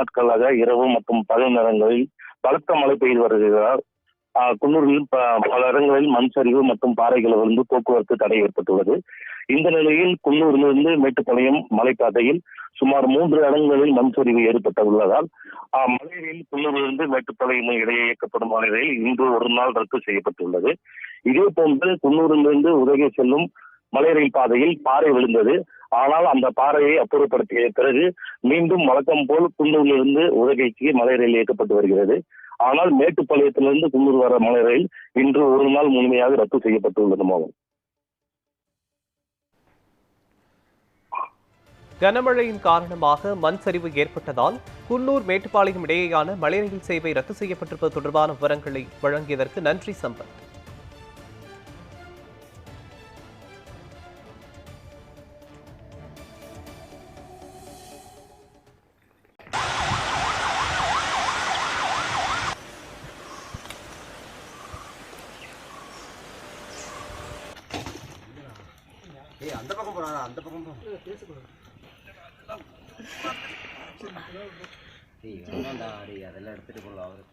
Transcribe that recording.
நாட்களாக இரவு மற்றும் பகல் நேரங்களில் பலத்த மழை பெய்து வருகிறார். குன்னூரில் பல இடங்களில் மண் சரிவு மற்றும் பாறைகள் விழுந்து போக்குவரத்து தடை ஏற்பட்டுள்ளது. இந்த நிலையில் குன்னூரிலிருந்து மேட்டுப்பாளையம் மலைப்பாதையில் சுமார் மூன்று இடங்களில் மண் சரிவு ஏற்பட்டுள்ளதால் ஆஹ், மலை குன்னூரிலிருந்து மேட்டுப்பாளையம் இடையே இயக்கப்படும் மலை ரயில் இன்று ஒரு நாள் ரத்து செய்யப்பட்டுள்ளது. இதே போன்று குன்னூரிலிருந்து உதகை செல்லும் மலை ரயில் பாதையில் பாறை விழுந்தது. ஆனால் அந்த பாறையை அப்புறப்படுத்திய பிறகு மீண்டும் வழக்கம் போல் குன்னூரிலிருந்து உதகைக்கு மலை ரயில் இயக்கப்பட்டு வருகிறது. ஆனால் மேட்டுப்பாளையத்திலிருந்து குன்னூர் வர மலை ரயில் இன்று ஒரு நாள் முழுமையாக ரத்து செய்யப்பட்டுள்ளது மோகன் கனமழையின் காரணமாக மண் சரிவு ஏற்பட்டதால் குன்னூர் மேட்டுப்பாளையம் இடையேயான மலை ரயில் சேவை ரத்து செய்யப்பட்டிருப்பது தொடர்பான விவரங்களை வழங்கியதற்கு நன்றி சம்பத். ஏய் அந்த பக்கம் போறாடா அந்த பக்கம் போ. டேய் வேணாம்டா டேய் அதெல்லாம் எடுத்துட்டு போலாம் அவரு